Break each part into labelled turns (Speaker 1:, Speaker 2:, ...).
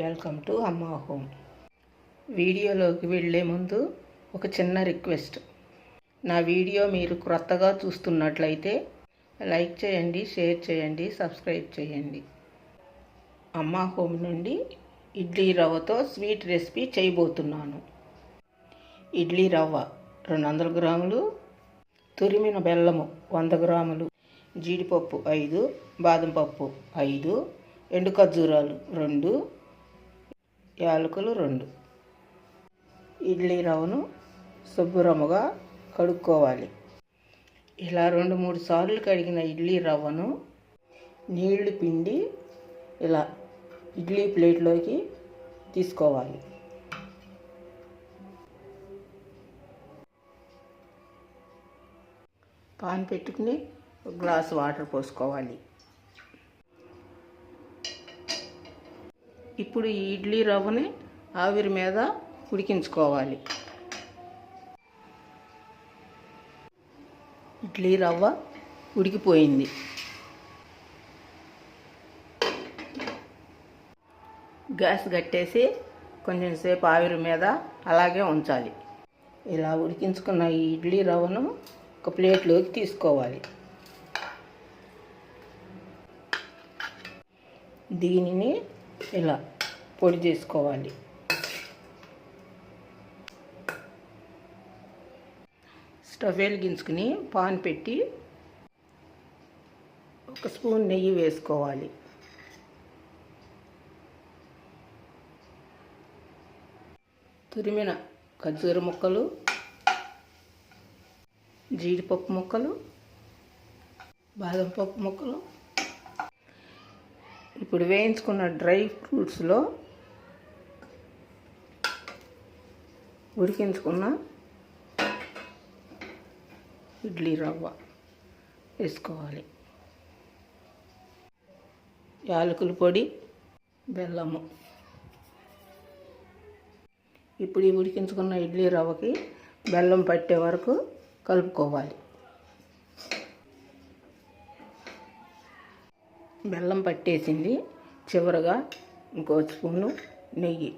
Speaker 1: Welcome to అమ్మా home. వీడియోలోకి వెళ్ళే ముందు ఒక చిన్న రిక్వెస్ట్. నా వీడియో మీరు క్రొత్తగా చూస్తున్నట్లయితే లైక్ చేయండి షేర్ చేయండి సబ్స్క్రైబ్ చేయండి. అమ్మా హోమ్ నుండి ఇడ్లీ రవ్వతో స్వీట్ రెసిపీ చేయబోతున్నాను. ఇడ్లీ రవ్వ రెండు వందల గ్రాములు తురిమిన బెల్లము వంద గ్రాములు జీడిపప్పు ఐదు బాదం పప్పు ఐదు ఎండు ఖర్జూరాలు రెండు యాలకులు రెండు. ఇడ్లీ రవ్వను శుభ్రముగా కడుక్కోవాలి. ఇలా రెండు మూడు సార్లు కడిగిన ఇడ్లీ రవ్వను నీళ్ళు పిండి ఇలా ఇడ్లీ ప్లేట్లోకి తీసుకోవాలి. పాన్ పెట్టుకుని గ్లాస్ వాటర్ పోసుకోవాలి. ఇప్పుడు ఈ ఇడ్లీ రవ్వని ఆవిరి మీద ఉడికించుకోవాలి. ఇడ్లీ రవ్వ ఉడికిపోయింది. గ్యాస్ కట్టేసి కొంచెం సేపు ఆవిరి మీద అలాగే ఉంచాలి. ఇలా ఉడికించుకున్న ఈ ఇడ్లీ రవ్వను ఒక ప్లేట్లోకి తీసుకోవాలి. దీనిని ఇలా పొడి చేసుకోవాలి. స్టవ్ వెలిగించుకుని పాన్ పెట్టి ఒక స్పూన్ నెయ్యి వేసుకోవాలి. తురిమిన ఖర్జూర ముక్కలు జీడిపప్పు ముక్కలు బాదం పప్పు ముక్కలు. ఇప్పుడు వేయించుకున్న డ్రై ఫ్రూట్స్లో ఉడికించుకున్న ఇడ్లీ రవ్వ వేసుకోవాలి. యాలకుల పొడి బెల్లము. ఇప్పుడు ఈ ఉడికించుకున్న ఇడ్లీ రవ్వకి బెల్లం పట్టే వరకు కలుపుకోవాలి. బెల్లం పట్టేసింది చివరగా ఇంకో స్పూను నెయ్యి.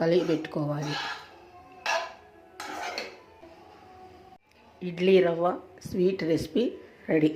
Speaker 1: కలిగి పెట్టుకోవాలి. ఇడ్లీ రవ్వ స్వీట్ రెసిపీ రెడీ.